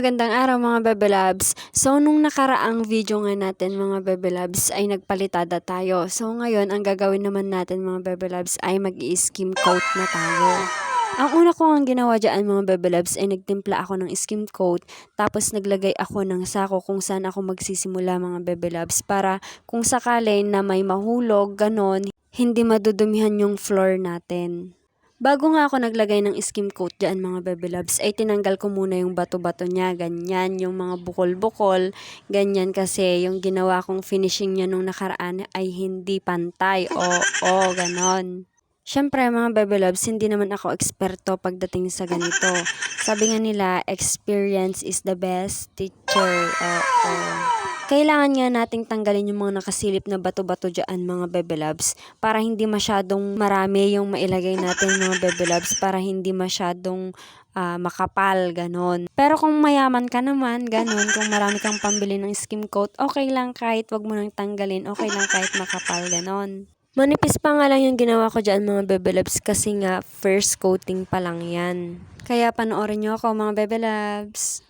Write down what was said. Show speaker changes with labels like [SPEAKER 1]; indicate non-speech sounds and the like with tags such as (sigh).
[SPEAKER 1] magandang araw mga Bebe Labs. So, nung nakaraang video nga natin mga Bebe Labs ay nagpalitada tayo. So, ngayon ang gagawin naman natin mga Bebe Labs ay mag-i-skim coat na tayo. Ang una ko ang ginawa dyan mga Bebe Labs ay nagtimpla ako ng skim coat tapos naglagay ako ng sako kung saan ako magsisimula mga Bebe Labs para kung sakali na may mahulog, ganon, hindi madudumihan yung floor natin. Bago nga ako naglagay ng skim coat dyan mga Bebe Labs, ay tinanggal ko muna yung bato-bato niya, ganyan, yung mga bukol-bukol, ganyan kasi yung ginawa kong finishing niya nung nakaraan ay hindi pantay, o, o, (laughs) ganon. Siyempre mga Bebe Loves, hindi naman ako eksperto pagdating sa ganito. Sabi nga nila, experience is the best teacher. Oo. Kailangan nga nating tanggalin yung mga nakasilip na bato-bato dyan mga Bebe Loves para hindi masyadong marami yung mailagay natin mga Bebe Loves para hindi masyadong ah, makapal, ganon. Pero kung mayaman ka naman, ganon, kung marami kang pambili ng skim coat, okay lang kahit wag mo nang tanggalin, okay lang kahit makapal, ganon. Manipis pa nga lang yung ginawa ko dyan mga Bebe Loves kasi nga first coating pa lang yan. Kaya panoorin nyo ako mga Bebe Loves.